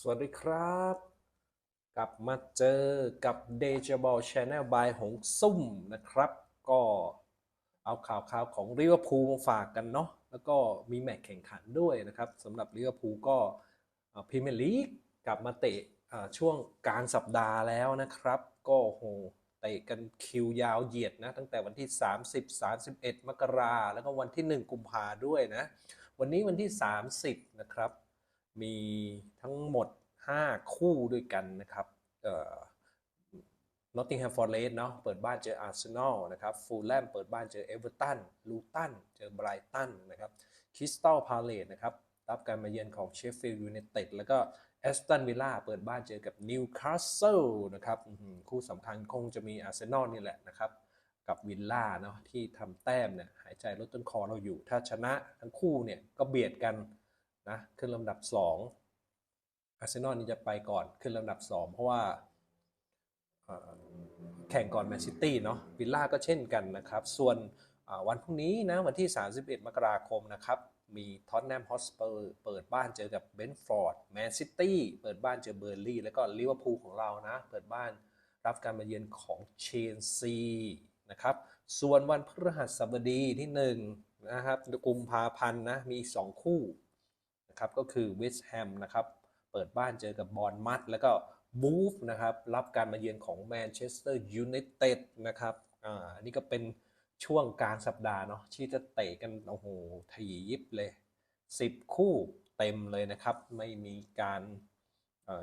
สวัสดีครับ กลับมาเจอกับ d e j a b a l Channel by หงซุ่มนะครับ ก็เอาข่าวข่าวของลิเวอร์พูลมาฝากกันเนาะแล้วก็มีแมตช์แข่งขันด้วยนะครับสำหรับลิเวอร์พูลก็พรีเมียร์ลีกกลับมาเตะช่วงกลางสัปดาห์แล้วนะครับ ก็โหเตะกันคิวยาวเหยียดนะตั้งแต่วันที่ 30 31 มกราแล้วก็วันที่ 1 กุมภาด้วยนะ วันนี้วันที่ 30 นะครับ มีทั้งหมด 5 คู่ด้วยกันนะครับเอ่อ Nottingham Forest เนาะเปิดบ้านเจออาร์เซนอลนะครับฟูลแลมเปิดบ้านเจอเอเวอร์ตันลูตันเจอไบรตันนะครับคริสตัลพาเลตนะครับรับการมาเยือนของเชฟฟิลด์ยูไนเต็ดแล้วก็แอสตันวิลล่าเปิดบ้านเจอกับนิวคาสเซิลนะครับคู่สำคัญคงจะมีอาร์เซนอลนี่แหละนะครับ กับวิลล่าเนาะที่ทำแต้มเนี่ยหายใจลดต้นคอเราอยู่ ถ้าชนะทั้งคู่เนี่ยก็เบียดกัน นะขึ้นลำดับ2อาร์เซนอลนี่จะไปก่อนขึ้นลำดับ 2 เพราะว่าแข่งก่อนแมนซิตี้เนาะวิลล่าก็เช่นกันนะครับ ส่วนวันพรุ่งนี้นะวันที่ 31 มกราคมนะครับมีท็อตแนมฮอสเปอร์เปิดบ้านเจอกับเบนฟอร์ดแมนซิตี้เปิดบ้านเจอเบอร์ลี่ แล้วก็ลิเวอร์พูลของเรานะ เปิดบ้านรับการมาเยือนของเชนซีนะครับส่วนวันพฤหัสบดีที่1นะครับกุมภาพันธ์นะมีอีก 2 คู่ นะครับก็คือเวสต์แฮมนะครับเปิดบ้านเจอกับบอร์นมัดแล้วก็บูฟนะครับรับการมาเยือนของแมนเชสเตอร์ยูไนเต็ดนะครับอ่าอันนี้ก็เป็นช่วงกลางสัปดาห์เนาะที่จะเตะกันโอ้โหถี่ยิบเลย 10 คู่เต็มเลยนะครับ ไม่มีการ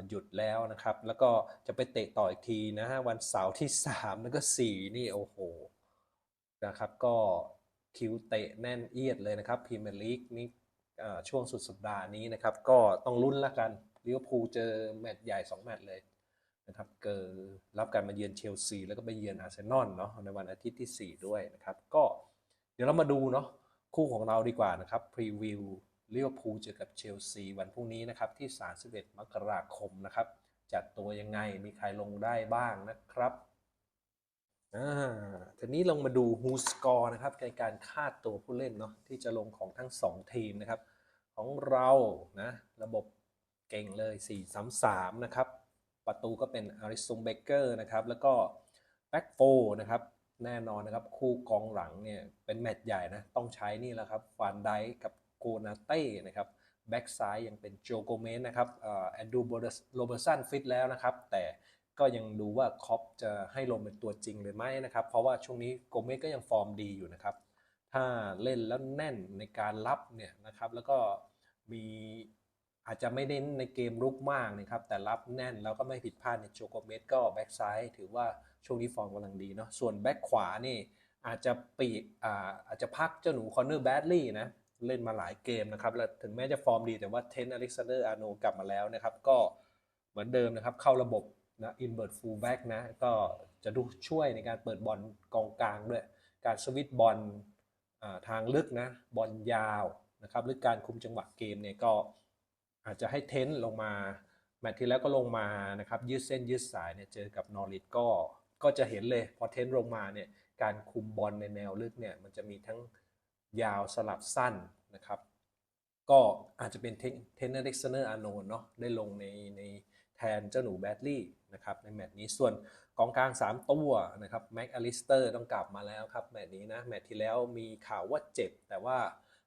หยุดแล้วนะครับ แล้วก็จะไปเตะต่ออีกทีนะฮะวันเสาร์ที่ 3 แล้วก็ 4 นี่โอ้โหนะครับ ก็คิวเตะแน่นเอียดเลยนะครับพรีเมียร์ลีกนี่ ช่วงสุดสัปดาห์นี้นะครับ ก็ต้องลุ้นละกันลิเวอร์พูลเจอแมตช์ใหญ่ 2 แมตช์เลยนะครับเกิดรับการมาเยือนเชลซี แล้วก็ไปเยือนอาร์เซนอลเนาะในวันอาทิตย์ที่ 4 ด้วยนะครับ ก็เดี๋ยวเรามาดูเนาะคู่ของเราดีกว่านะครับพรีวิวลิเวอร์พูลเจอกับเชลซีวันพรุ่งนี้นะครับที่ 31 มกราคมนะครับจัดตัวยังไงมีใครลงได้บ้างนะครับ ทีนี้ลงมาดู Who Score นะครับในการคาดตัวผู้เล่นเนาะที่จะลงของทั้ง 2 ทีมนะครับ ของเรานะระบบเก่งเลย 4-3-3 นะครับ ประตูก็เป็นอาริซุมเบเกอร์นะครับ แล้วก็แบ็กโฟนะครับ แน่นอนนะครับ คู่กองหลังเนี่ยเป็นแมตช์ใหญ่นะ ต้องใช้นี่แหละครับฟานไดกับโกนาเต้นะครับแบ็กซ้ายยังเป็นโจโกเมนนะครับเอ่อแอนดูโรเบอร์สันฟิตแล้วนะครับ แต่ ก็ยังดูว่าคอปจะให้ลงเป็นตัวจริงหรือไม่นะครับ เพราะว่าช่วงนี้โกเมสก็ยังฟอร์มดีอยู่นะครับ ถ้าเล่นแล้วแน่นในการรับเนี่ยนะครับ แล้วก็มีอาจจะไม่เน้นในเกมรุกมากนะครับ แต่รับแน่นแล้วก็ไม่ผิดพลาดในยโจโกเมสก็แบ็กซ้ายถือว่าช่วงนี้ฟอร์มกำลังดีเนาะ ส่วนแบ็กขวานี่อาจจะปีกอ่าอาจจะพักเจ้าหนูคอนเนอร์แบดลี่นะเล่นมาหลายเกมนะครับและถึงแม้จะฟอร์มดีแต่ว่าเทนอเล็กซานเดอร์อาโนกลับมาแล้วนะครับ ก็เหมือนเดิมนะครับเข้าระบบ นะอินเ r ิร์ f ฟูลแบ็กนะก็จะดูช่วยในการเปิดบอลกองกลางด้วย การสวิตบอลทางลึกนะบอลยาวนะครับหรือการคุมจังหวะเกมเนี่ยก็อาจจะให้เทนลงมา แมตช์ที่แล้วก็ลงมานะครับยืดเส้นยืดสายเนี่ยเจอกับนอริทก็ก็จะเห็นเลยพอเทนลงมาเนี่ยการคุมบอลในแนวลึกเนี่ยมันจะมีทั้งยาวสลับสั้นนะครับ ก็อาจจะเป็นเทนเนอร์เล็กซเนอร์อาโนเนาะได้ลงในในแทนเจ้าหนูแบดลี่ นะครับในแมตช์นี้ส่วนกองกลาง 3 ตัวนะครับแม็กอลิสเตอร์ต้องกลับมาแล้วครับแมตช์นี้นะแมตช์ที่แล้วมีข่าวว่าเจ็บ แต่ว่า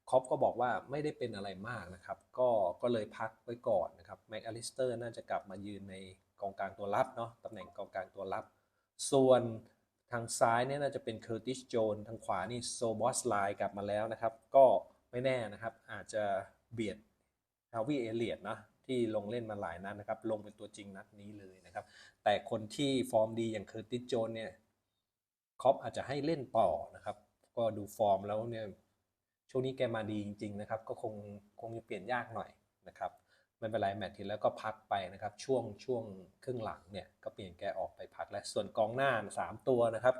คอปก็บอกว่าไม่ได้เป็นอะไรมากนะครับก็ก็เลยพักไว้ก่อนนะครับแม็กอลิสเตอร์น่าจะกลับมายืนในกองกลางตัวรับเนาะตำแหน่งกองกลางตัวรับ ส่วนทางซ้ายเนี่ยน่าจะเป็นเคอร์ติสโจนทางขวานี่โซบอสไลกลับมาแล้วนะครับ ก็ไม่แน่นะครับอาจจะเบียดฮาวิเอเลียดนะ ที่ลงเล่นมาหลายนัดนะครับ ลงเป็นตัวจริงนัดนี้เลยนะครับ แต่คนที่ฟอร์มดีอย่างเคอร์ติสโจนเนี่ยคอปอาจจะให้เล่นต่อนะครับ ก็ดูฟอร์มแล้วเนี่ยช่วงนี้แกมาดีจริง ๆ นะครับ ก็คงคงจะเปลี่ยนยากหน่อยนะครับไม่เป็นไรแมตช์ที่แล้วก็พักไปนะครับ ช่วงช่วงครึ่งหลังเนี่ยก็เปลี่ยนแกออกไปพักและส่วนกองหน้า 3 ตัวนะครับ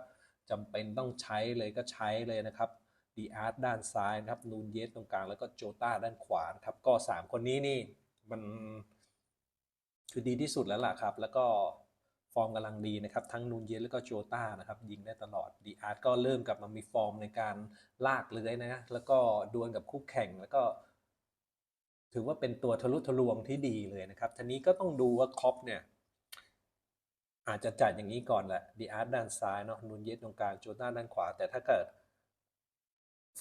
จำเป็นต้องใช้เลยก็ใช้เลยนะครับดีอาร์ตด้านซ้ายนะครับนูนเยสตรงกลางแล้วก็โจต้าด้านขวานครับก็ 3 คนนี้นี่ มันคือดีที่สุดแล้วล่ะครับ แล้วก็ฟอร์มกำลังดีนะครับ ทั้งนูนเยสแล้วก็โจต้านะครับ ยิงได้ตลอดดีอาร์ตก็เริ่มกลับมามีฟอร์มในการลากเลื้อยนะ แล้วก็ดวลกับคู่แข่งแล้วก็ ถือว่าเป็นตัวทะลุทะลวงที่ดีเลยนะครับทีนี้ก็ต้องดูว่าคอปเนี่ยอาจจะจัดอย่างนี้ก่อนแหละดีอาร์ตด้านซ้ายเนาะนูนเยสตรงกลางโจต้าด้านขวา แต่ถ้าเกิด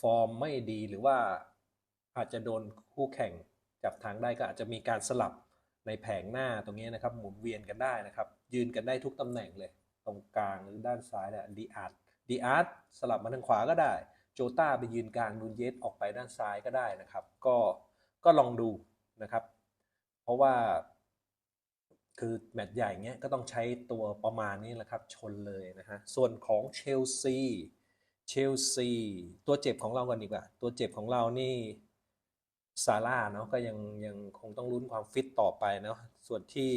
ฟอร์มไม่ดีหรือว่าอาจจะโดนคู่แข่ง จับทางได้ก็อาจจะมีการสลับในแผงหน้าตรงนี้นะครับ หมุนเวียนกันได้นะครับ ยืนกันได้ทุกตำแหน่งเลย ตรงกลางหรือด้านซ้ายเนี่ยดีอาร์ตดีอาร์ตสลับมาทางขวาก็ได้ โจต้าไปยืนกลางนูนเยสออกไปด้านซ้ายก็ได้นะครับ ก็ก็ลองดูนะครับ เพราะว่า คือแมตช์ใหญ่เงี้ยก็ต้องใช้ตัวประมาณนี้แหละครับ ชนเลยนะฮะส่วนของเชลซีเชลซีตัวเจ็บของเรากันดีกว่า ตัวเจ็บของเรานี่ ซาร่าเนาะก็ยังยังคงต้องลุ้นความฟิตต่อไปเนาะส่วนที่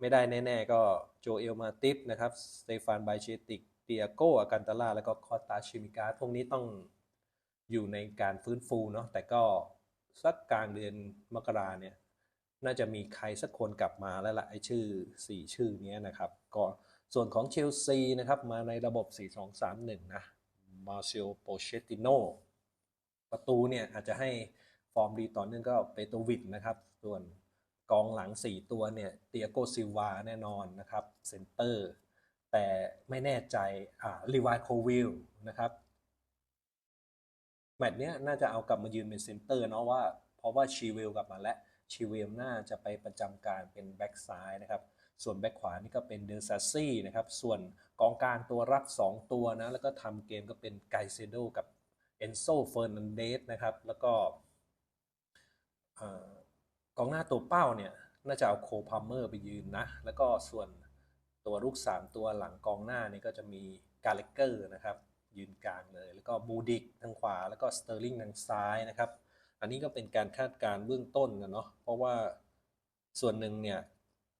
ไม่ได้แน่ ๆ ก็โจเอลมาติฟนะครับสเตฟานไบเชติกเตียโกอากันตาลาแล้วก็คอตาชิมิกาพวกนี้ต้องอยู่ในการฟื้นฟูเนาะแต่ก็สักกลางเดือนมกราเนี่ยน่าจะมีใครสักคนกลับมาแล้วล่ะไอชื่อ 4 ชื่อนี้นะครับก็ส่วนของเชลซีนะครับมาในระบบ 4-2-3-1 นะมาเซลโปเชติโนประตูเนี่ยอาจจะให้ ร์มดีต่อเนื่องก็เปโตวิดนะครับ ส่วนกองหลัง 4 ตัวเนี่ยเตียโกซิลวาแน่นอนนะครับเซนเตอร์แต่ไม่แน่ใจอ่าลีวายโควิลนะครับแมตช์เนี้ยน่าจะเอากลับมายืนเป็นเซนเตอร์เนาะว่า เพราะว่าชีวิลกลับมาแล้วชีวิลน่าจะไปประจำการเป็นแบ็กซ้ายนะครับ ส่วนแบ็กขวานี่ก็เป็นเดอร์ซาซี่นะครับ ส่วนกองกลางตัวรับ 2 ตัวนะ แล้วก็ทำเกมก็เป็นไกเซโดกับเอนโซเฟอร์นันเดสนะครับ แล้วก็ กองหน้าตัวเป้าเนี่ยน่าจะเอาโคพาเมอร์ไปยืนนะ แล้วก็ส่วนตัวลูก 3 ตัวหลังกองหน้านี่ก็จะมีกาเลเกอร์นะครับ ยืนกลางเลย แล้วก็บูดิกทางขวา แล้วก็สเตอร์ลิงทางซ้ายนะครับ อันนี้ก็เป็นการคาดการณ์เบื้องต้นนะเนาะเพราะว่าส่วนหนึ่งเนี่ย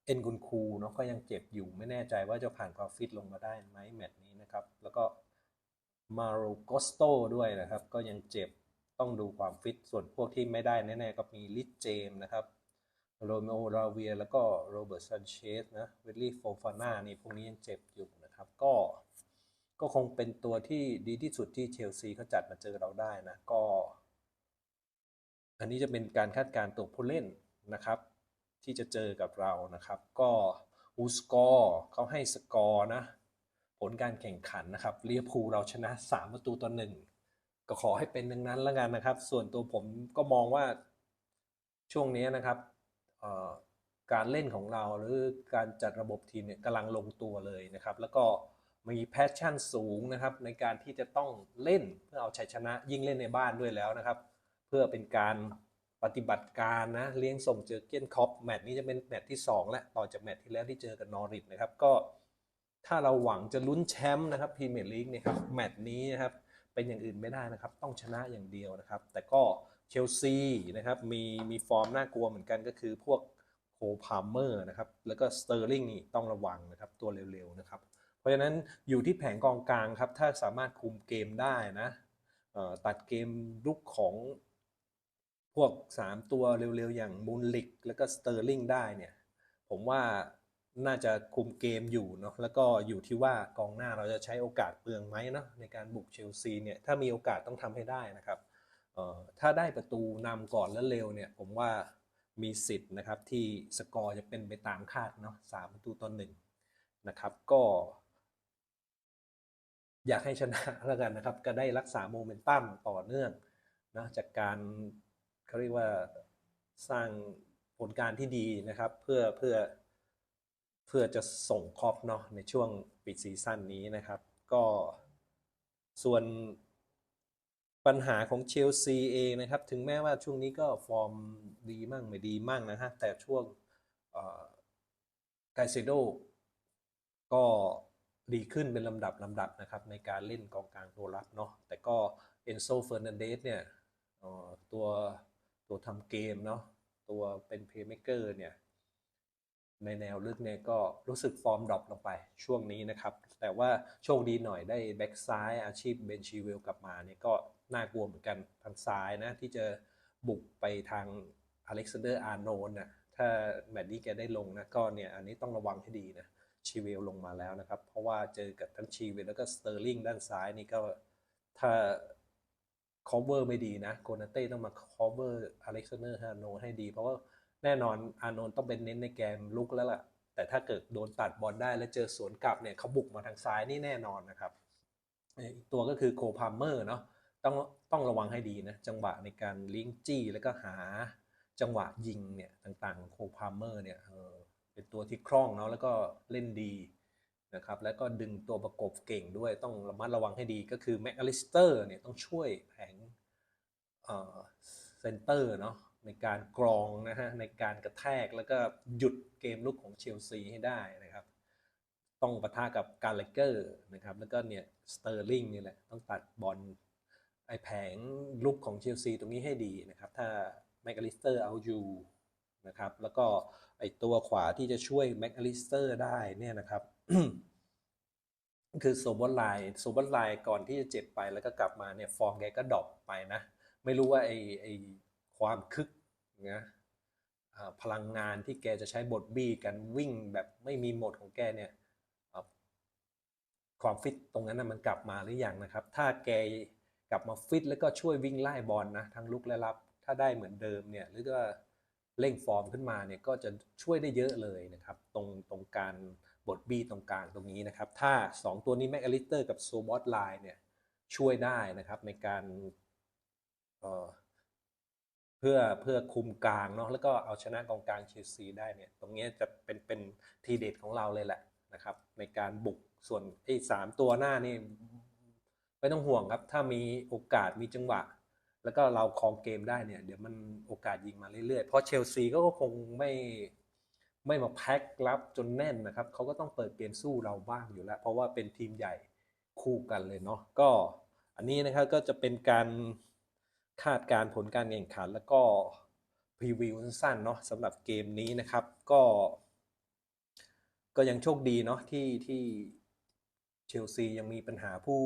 เอ็นกุนคูเนาะก็ยังเจ็บอยู่ไม่แน่ใจว่าจะผ่านความฟิตลงมาได้ไหมแมตช์นี้นะครับ แล้วก็มาโรโกสโตด้วยนะครับ ก็ยังเจ็บ ต้องดูความฟิต ส่วนพวกที่ไม่ได้แน่ๆก็มีลิทเจมนะครับโรเมโอราเวียแล้วก็โรเบิร์ตซันเชสนะเวลลี่โฟฟาน่านี่พวกนี้ยังเจ็บอยู่นะครับ ก็ก็คงเป็นตัวที่ดีที่สุดที่เชลซีเขาจัดมาเจอเราได้นะ ก็ อันนี้จะเป็นการคาดการณ์ตัวผู้เล่นนะครับ ที่จะเจอกับเรานะครับ ก็อูสกอร์เขาให้สกอร์นะ ผลการแข่งขันนะครับเลียพูเราชนะ 3 ประตูต่อหนึ่ง ก็ขอให้เป็นดังนั้นแล้วกันนะครับ ส่วนตัวผมก็มองว่าช่วงนี้นะครับการเล่นของเราหรือการจัดระบบทีมเนี่ยกำลังลงตัวเลยนะครับ แล้วก็มีแพชชั่นสูงนะครับ ในการที่จะต้องเล่นเพื่อเอาชัยชนะยิ่งเล่นในบ้านด้วยแล้วนะครับ เพื่อเป็นการปฏิบัติการนะเลี้ยงส่งเจอเกียนคอปแมตช์นี้จะเป็นแมตช์ที่ 2 และต่อจากแมตช์ที่แล้วที่เจอกับนอริทนะครับก็ถ้าเราหวังจะลุ้นแชมป์นะครับพรีเมียร์ลีกนี่ครับแมตช์นี้นะครับ เป็นอย่างอื่นไม่ได้นะครับ ต้องชนะอย่างเดียวนะครับ แต่ก็เชลซีนะครับมีมีฟอร์มน่ากลัวเหมือนกันก็คือพวกโคพาเมอร์นะครับแล้วก็สเตอร์ลิงนี่ต้องระวังนะครับตัวเร็วๆนะครับเพราะฉะนั้นอยู่ที่แผงกองกลางครับถ้าสามารถคุมเกมได้นะตัดเกมลุกของพวก 3 ตัวเร็วๆ อย่างมูลลิก แล้วก็สเตอร์ลิงได้เนี่ย ผมว่า น่าจะคุมเกมอยู่เนาะแล้วก็อยู่ที่ว่ากองหน้าเราจะใช้โอกาสเปลืองไหมเนาะในการบุกเชลซีเนี่ยถ้ามีโอกาสต้องทำให้ได้นะครับเอ่อถ้าได้ประตูนำก่อนแล้วเร็วเนี่ยผมว่ามีสิทธิ์นะครับที่สกอร์จะเป็นไปตามคาดเนาะสามประตูต่อหนึ่งนะครับก็ อยากให้ชนะแล้วกันนะครับ ก็ได้รักษาโมเมนตัมต่อเนื่องนะจากการเขาเรียกว่าสร้างผลการที่ดีนะครับ เพื่อเพื่อ เพื่อจะส่งครอบเนาะในช่วงปิดซีซั่นนี้นะครับ ก็ส่วนปัญหาของเชลซีเองนะครับ ถึงแม้ว่าช่วงนี้ก็ฟอร์มดีมั่งไม่ดีมั่งนะฮะ แต่ช่วงไกเซโดก็ดีขึ้นเป็นลำดับลำดับนะครับ ในการเล่นกองกลางตัวรับเนาะแต่ก็เอนโซเฟอร์นันเดสเนี่ยตัวตัวทำเกมเนาะตัวเป็นเพลย์เม k เกอร์เนี่ย ในแนวลึกเนี่ยก็รู้สึกฟอร์มดรอปลงไปช่วงนี้นะครับ แต่ว่าโชคดีหน่อยได้แบ็กซ้ายอาชีพเบนชีเวลกลับมาเนี่ยก็น่ากลัวเหมือนกันทางซ้ายนะที่จะบุกไปทางอเล็กซานเดอร์อาร์โนนน่ะถ้าแมตช์นี้แกได้ลงนะก็เนี่ยอันนี้ต้องระวังให้ดีนะชีเวลลงมาแล้วนะครับ เพราะว่าเจอกับทั้งชีเวลแล้วก็สเตอร์ลิงด้านซ้ายนี่ก็ถ้า cover ไม่ดีนะโกนาเต้ต้องมา cover อเล็กซานเดอร์ฮาร์โนให้ดี เพราะว่า แน่นอนอานนท์ต้องเป็นเน้นในเกมลุกแล้วล่ะ แต่ถ้าเกิดโดนตัดบอลได้แล้วเจอสวนกลับเนี่ยเขาบุกมาทางซ้ายนี่แน่นอนนะครับอีกตัวก็คือโคพาเมอร์เนาะต้องต้องระวังให้ดีนะ จังหวะในการลิงจี้แล้วก็หาจังหวะยิงเนี่ยต่างๆของโคพาเมอร์เนี่ยเออเป็นตัวที่คล่องเนาะแล้วก็เล่นดีนะครับแล้วก็ดึงตัวประกบเก่งด้วยต้องระมัดระวังให้ดีก็คือแม็กอลิสเตอร์เนี่ยต้องช่วยแผงเซนเตอร์เนาะ ในการกรองนะฮะในการกระแทกแล้วก็หยุดเกมลุกของเชลซีให้ได้นะครับ ต้องปะทะกับการเลเกอร์นะครับ แล้วก็เนี่ยสเตอร์ลิงนี่แหละต้องตัดบอลไอแผงลุกของเชลซีตรงนี้ให้ดีนะครับ ถ้าแมกอลิสเตอร์เอาอยู่นะครับ แล้วก็ไอตัวขวาที่จะช่วยแมกอลิสเตอร์ได้เนี่ยนะครับคือโซบอนไลน์โซบอนไลน์ก่อนที่จะเจ็บไปแล้วก็กลับมาเนี่ยฟอร์มแกก็ดรอปไปนะ ไม่รู้ว่าไอไอความคึก นะอ่าพลังงานที่แกจะใช้บทบี้กันวิ่งแบบไม่มีหมดของแกเนี่ยความฟิตตรงนั้นนะมันกลับมาหรือยังนะครับ ถ้าแกกลับมาฟิตแล้วก็ช่วยวิ่งไล่บอลนะทั้งลุกและรับ ถ้าได้เหมือนเดิมเนี่ยหรือก็เร่งฟอร์มขึ้นมาเนี่ยก็จะช่วยได้เยอะเลยนะครับ ตรงตรงการบทบี้ตรงกลางตรงนี้นะครับ ถ้า 2 ตัวนี้แมกอลิสเตอร์กับโซบอสไลน์เนี่ยช่วยได้นะครับในการ เพื่อเพื่อคุมกลางเนาะแล้วก็เอาชนะกองกลางเชลซีได้เนี่ยตรงนี้จะเป็นเป็นทีเด็ดของเราเลยแหละนะครับ ในการบุกส่วนไอ้สามตัวหน้านี่ไม่ต้องห่วงครับ ถ้ามีโอกาสมีจังหวะ แล้วก็เราครองเกมได้เนี่ยเดี๋ยวมันโอกาสยิงมาเรื่อยๆ เพราะเชลซีก็คงไม่ไม่มาแพ็ครับจนแน่นนะครับเขาก็ต้องเปิดเกมสู้เราบ้างอยู่แล้ว เพราะว่าเป็นทีมใหญ่คู่กันเลยเนาะก็อันนี้นะครับก็จะเป็นการ คาดการ์ผลการแข่งขัน แล้วก็พรีวิวสั้นๆเนาะสำหรับเกมนี้นะครับก็ ก็ยังโชคดีเนาะที่ที่เชลซียังมีปัญหาผู้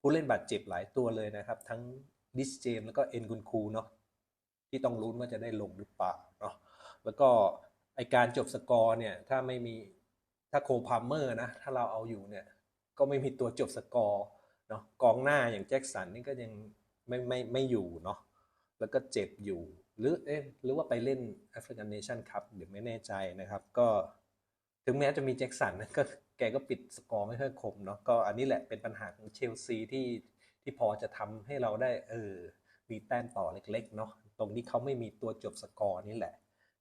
ผู้เล่นบาดเจ็บหลายตัวเลยนะครับ ทั้งดิสเจมแล้วก็เอ็นกุนคูเนาะที่ต้องลุ้นว่าจะได้ลงหรือเปล่าเนาะแล้วก็ไอการจบสกอร์เนี่ยถ้าไม่มีถ้าโคพามเมอร์นะถ้าเราเอาอยู่เนี่ยก็ไม่มีตัวจบสกอร์เนาะกองหน้าอย่างแจ็คสันนี่ก็ยัง ไม่ไม่ไม่อยู่เนาะแล้วก็เจ็บอยู่ หรือเอ๊ะหรือว่าไปเล่นแอฟริกันเนชั่นคัพเดี๋ยวไม่แน่ใจนะครับ ก็ถึงแม้จะมีแจ็คสันนะก็แกก็ปิดสกอร์ไม่ค่อยคมเนาะก็อันนี้แหละเป็นปัญหาของเชลซีที่ที่พอจะทำให้เราได้เออมีแต้มต่อเล็กๆเนาะตรงที่เขาไม่มีตัวจบสกอร์นี่แหละ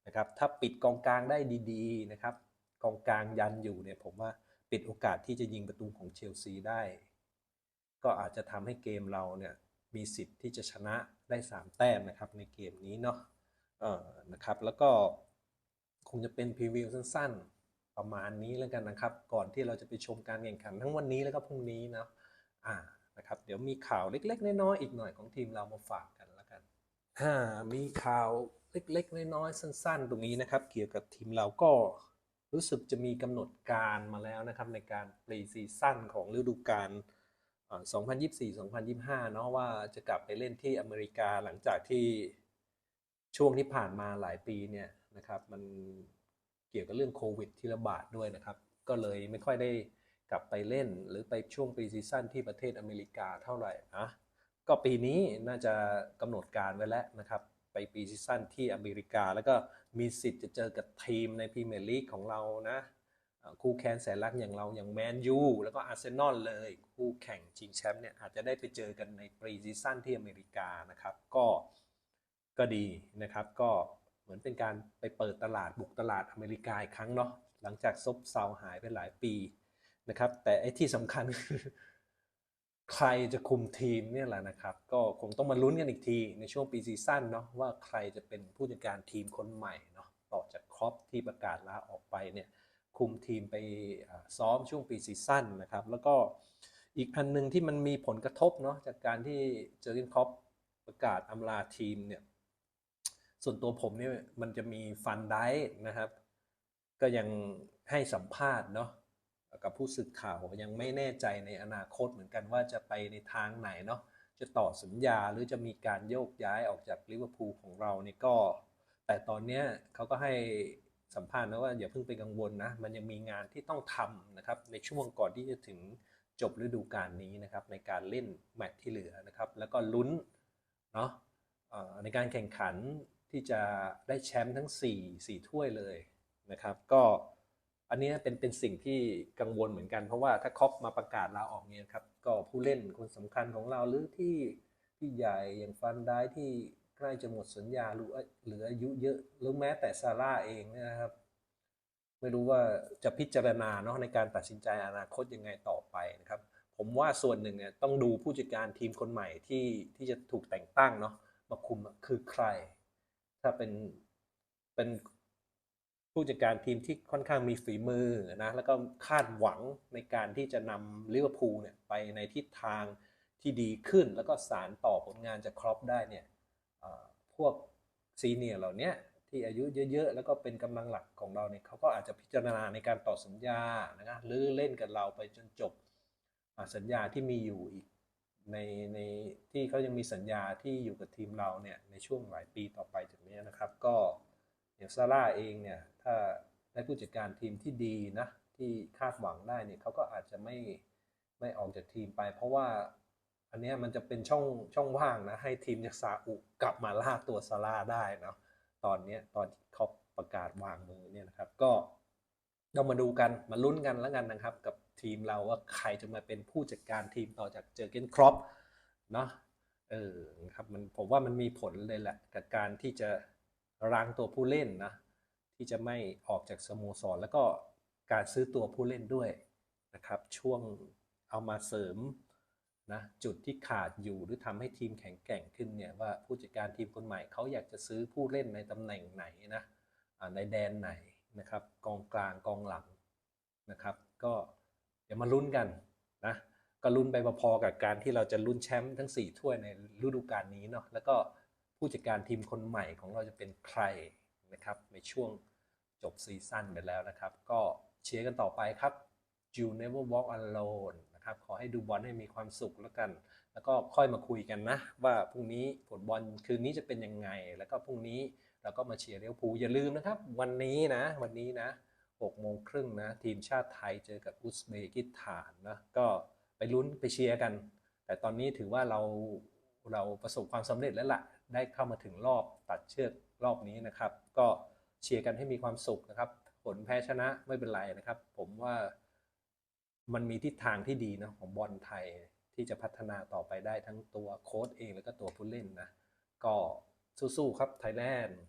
นะครับ ถ้าปิดกองกลางได้ดีๆนะครับ กองกลางยันอยู่เนี่ยผมว่าปิดโอกาสที่จะยิงประตูของเชลซีได้ ก็อาจจะทำให้เกมเราเนี่ย มีสิทธิ์ที่จะชนะได้ 3 แต้มนะครับในเกมนี้เนาะเออนะครับ แล้วก็คงจะเป็นพรีวิวสั้นๆ ประมาณนี้แล้วกันนะครับ ก่อนที่เราจะไปชมการแข่งขันทั้งวันนี้แล้วก็พรุ่งนี้นะอ่านะครับ เดี๋ยวมีข่าวเล็ก ๆ น้อยๆอีกหน่อยของทีมเรามาฝากกันแล้วกันอ่ามีข่าวเล็กๆ น้อยๆ สั้น ๆ ตรงนี้นะครับ เกี่ยวกับทีมเราก็รู้สึกจะมีกำหนดการมาแล้วนะครับในการปรีซีซั่นของฤดูกาล 2024-2025 เนาะว่าจะกลับไปเล่นที่อเมริกาหลังจากที่ช่วงที่ผ่านมาหลายปีเนี่ยนะครับมันเกี่ยวกับเรื่องโควิดที่ระบาดด้วยนะครับ ก็เลยไม่ค่อยได้กลับไปเล่นหรือไปช่วงปีซีซั่นที่ประเทศอเมริกาเท่าไหร่นะก็ปีนี้น่าจะกำหนดการไว้แล้วนะครับ ไปปีซีซั่นที่อเมริกา แล้วก็มีสิทธิ์จะเจอกับทีมในพรีเมียร์ลีกของเรานะ คู่แข่งแสนรักอย่างเราอย่างแมนยูแล้วก็อาร์เซนอลเลย คู่แข่งชิงแชมป์เนี่ยอาจจะได้ไปเจอกันในปรีซีซั่นที่อเมริกานะครับ ก็ก็ดีนะครับ ก็เหมือนเป็นการไปเปิดตลาดบุกตลาดอเมริกาอีกครั้งเนาะหลังจากซบเซาหายไปหลายปีนะครับ แต่ไอ้ที่สำคัญคือใครจะคุมทีมเนี่ยแหละนะครับ ก็คงต้องมาลุ้นกันอีกทีในช่วงปีซีซั่นเนาะว่าใครจะเป็นผู้จัดการทีมคนใหม่เนาะต่อจากครอปที่ประกาศลาออกไปเนี่ย คุมทีมไปซ้อมช่วงปีซีซั่นนะครับ แล้วก็อีกอันหนึ่งที่มันมีผลกระทบเนาะจากการที่เจอร์เกนคอปประกาศอำลาทีมเนี่ยส่วนตัวผมเนี่ยมันจะมีฟันได้นะครับ ก็ยังให้สัมภาษณ์เนาะกับผู้สื่อข่าวยังไม่แน่ใจในอนาคตเหมือนกันว่าจะไปในทางไหนเนาะจะต่อสัญญาหรือจะมีการโยกย้ายออกจากลิเวอร์พูลของเราเนี่ยก็ แต่ตอนเนี้ยเขาก็ให้ สัมภาษณ์นะว่าอย่าเพิ่งไปกังวลนะมันยังมีงานที่ต้องทำนะครับในช่วงก่อนที่จะถึงจบฤดูกาลนี้นะครับในการเล่นแมตช์ที่เหลือนะครับแล้วก็ลุ้นเนาะในการแข่งขันที่จะได้แชมป์ทั้ง 4 4 ถ้วยเลยนะครับ ก็อันนี้เป็นเป็นสิ่งที่กังวลเหมือนกัน เพราะว่าถ้าคอปมาประกาศลาออกเนี่ยครับก็ผู้เล่นคนสำคัญของเราหรือที่ที่ใหญ่อย่างฟันได้ที่ ใกล้จะหมดสัญญาหรือเหลืออายุเยอะหรือแม้แต่ซาร่าเองนะครับ ไม่รู้ว่าจะพิจารณาเนาะในการตัดสินใจอนาคตยังไงต่อไปนะครับ ผมว่าส่วนหนึ่งเนี่ยต้องดูผู้จัดการทีมคนใหม่ที่ที่จะถูกแต่งตั้งเนาะมาคุมคือใคร ถ้าเป็นเป็นผู้จัดการทีมที่ค่อนข้างมีฝีมือนะแล้วก็คาดหวังในการที่จะนำลิเวอร์พูลเนี่ยไปในทิศทางที่ดีขึ้น แล้วก็สารต่อผลงานจากครอปได้เนี่ย พวกซีเนียร์เหล่านี้ที่อายุเยอะๆ แล้วก็เป็นกำลังหลักของเราเนี่ยเขาก็อาจจะพิจารณาในการต่อสัญญานะครับหรือเล่นกับเราไปจนจบสัญญาที่มีอยู่อีกในในที่เขายังมีสัญญาที่อยู่กับทีมเราเนี่ยในช่วงหลายปีต่อไปจากนี้นะครับ ก็อย่างซาร่าเองเนี่ยถ้าได้ผู้จัดการทีมที่ดีนะที่คาดหวังได้เนี่ยเขาก็อาจจะไม่ไม่ออกจากทีมไป เพราะว่า อันนี้มันจะเป็นช่องช่องว่างนะ ให้ทีมจากซาอุกลับมาล่าตัวซาร่าได้เนาะตอนนี้ตอนที่เขาประกาศวางมือเนี่ยนะครับก็เรามาดูกันมาลุ้นกันแล้วกันนะครับ กับทีมเราว่าใครจะมาเป็นผู้จัดการทีมต่อจากเจอเกนครอปเนาะเออครับมันผมว่ามันมีผลเลยแหละกับการที่จะรั้งตัวผู้เล่นนะที่จะไม่ออกจากสโมสรแล้วก็การซื้อตัวผู้เล่นด้วยนะครับ ช่วงเอามาเสริม นะจุดที่ขาดอยู่หรือทำให้ทีมแข็งแกร่งขึ้นเนี่ยว่าผู้จัดการทีมคนใหม่เขาอยากจะซื้อผู้เล่นในตำแหน่งไหนนะในแดนไหนนะครับกองกลางกองหลังนะครับ ก็เดี๋ยวมาลุ้นกันนะก็ลุ้นไปพอๆกับการที่เราจะลุ้นแชมป์ทั้ง 4 ถ้วยในฤดูกาลนี้เนาะแล้วก็ผู้จัดการทีมคนใหม่ของเราจะเป็นใครนะครับในช่วงจบซีซั่นไปแล้วนะครับ ก็เชียร์กันต่อไปครับ You Never Walk Alone นะครับ ขอให้ดูบอลให้มีความสุขแล้วกัน แล้วก็ค่อยมาคุยกันนะ ว่าพรุ่งนี้ผลบอลคืนนี้จะเป็นยังไง แล้วก็พรุ่งนี้เราก็มาเชียร์เลี้ยวภูอย่าลืมนะครับ วันนี้นะ วันนี้นะ6โมงครึ่งนะ ทีมชาติไทยเจอกับอุซเบกิสถานนะ ก็ไปลุ้นไปเชียร์กัน แต่ตอนนี้ถือว่าเราเราประสบความสำเร็จแล้วล่ะ ได้เข้ามาถึงรอบตัดเชือกรอบนี้นะครับ ก็เชียร์กันให้มีความสุขนะครับ ผลแพ้ชนะไม่เป็นไรนะครับ ผมว่า มันมีทิศทางที่ดีนะของบอลไทยที่จะพัฒนาต่อไปได้ทั้งตัวโค้ชเองแล้วก็ตัวผู้เล่นนะ ก็สู้ๆครับไทยแลนด์